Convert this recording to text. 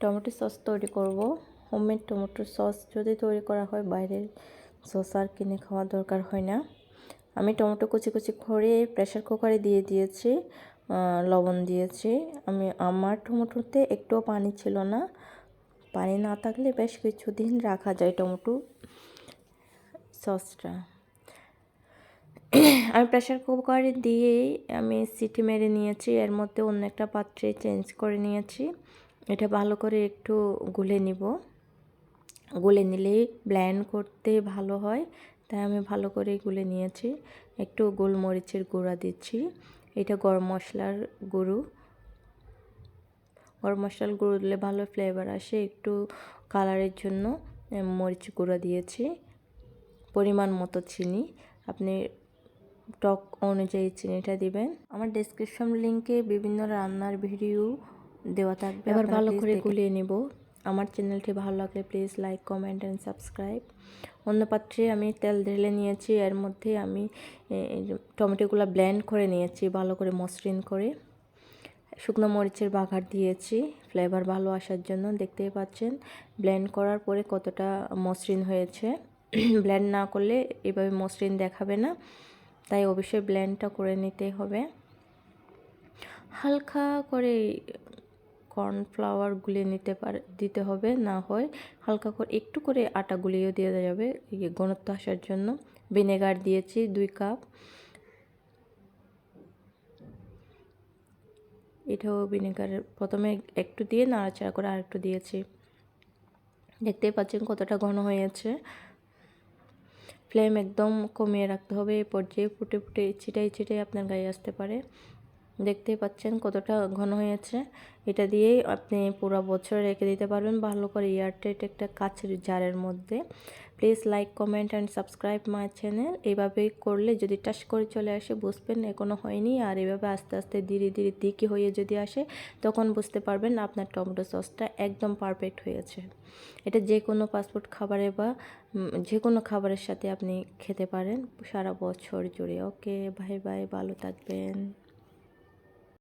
Tomato sauce তৈরি করব। Homemade tomato sauce যদি তৈরি করা হয়, বাইরের সস আর কিনে খাওয়ার দরকার হয় না। আমি টমেটো কুচি কুচি করে প্রেশার কুকারে দিয়ে দিয়েছি লবণ দিয়েছি। আমি, আমার টমেটোতে একটুও পানি ছিল না। পানি না থাকলে বেশ কিছুদিন রাখা যায় টমেটো সসটা। আমি প্রেশার কুকারে দিয়েই আমি সিটি মেরে নিয়েছি। এর মধ্যে অন্য একটা পাত্রে চেঞ্জ করে নিয়েছি। এটা ভালো করে একটু গুলে নিব। গুলে নিলেই ব্ল্যান্ড করতে ভালো হয়, তাই আমি ভালো করে গুলে নিয়েছি। একটু গোলমরিচের গুঁড়া দিচ্ছি। এটা গরম মশলার গুঁড়ো। গরম মশলার গুঁড়ো দিলে ভালো ফ্লেভার আসে। একটু কালারের জন্য মরিচ গুঁড়া দিয়েছি। পরিমাণ মতো চিনি। আপনি টক অনুযায়ী চিনিটা দিবেন। আমার ডেসক্রিপশন লিংকে বিভিন্ন রান্নার ভিডিও দেওয়া থাকবে এবার ভালো করে গুলিয়ে নেব। আমার চ্যানেলটি ভালো লাগলে please like comment and subscribe অন্য পাত্রে আমি তেল ঢেলে নিয়েছি এর মধ্যে আমি টমেটোগুলো ব্লেন্ড করে নিয়েছি ভালো করে মসৃণ করে। শুকনো মরিচের বাঘার দিয়েছি ফ্লেভার ভালো আসার জন্য দেখতেই পাচ্ছেন ব্লেন্ড করার পরে কতটা মসৃণ হয়েছে। ব্লেন্ড না করলে এভাবে মসৃণ দেখাবে না তাই অবশ্যই ব্লেন্ডটা করে নিতে হবে। হালকা করে কর্নফ্লাওয়ার গুলিয়ে নিতে পারে, দিতে হবে, না হয় হালকা করে একটু করে আটা গুলিয়েও দিয়ে যাবে। ঘনত্ব আসার জন্য ভিনেগার দিয়েছি দুই কাপ। এটাও ভিনেগার, প্রথমে একটু দিয়ে নাড়াচাড়া করে আর একটু দিয়েছি। দেখতেই পাচ্ছেন কতটা ঘন হয়েছে। ফ্লেম একদম কমিয়ে রাখতে হবে এই পর্যায়ে ফুটে ফুটে ছিটাই ছিটাই আপনার গায়ে আসতে পারে। দেখতেই পাচ্ছেন কতটা ঘন হয়েছে। এটা দিয়েই আপনি পুরো বছর রেখে দিতে পারবেন ভালো করে এয়ারটাইট একটা কাছের জারের মধ্যে। Please like comment and subscribe my channel এইভাবে করলে যদি টাচ করে চলে আসে, বুঝবেন এখনও হয়নি। আর এভাবে আস্তে আস্তে ধীরে ধীরে দিকে হয়ে যদি আসে, তখন বুঝতে পারবেন আপনার টমেটো সসটা একদম পারফেক্ট হয়েছে। এটা যে কোনো ফাস্টফুড খাবারে বা যে কোনো খাবারের সাথে আপনি খেতে পারেন। সারা বছর জুড়ে। ওকে বাই বাই ভালো থাকবেন।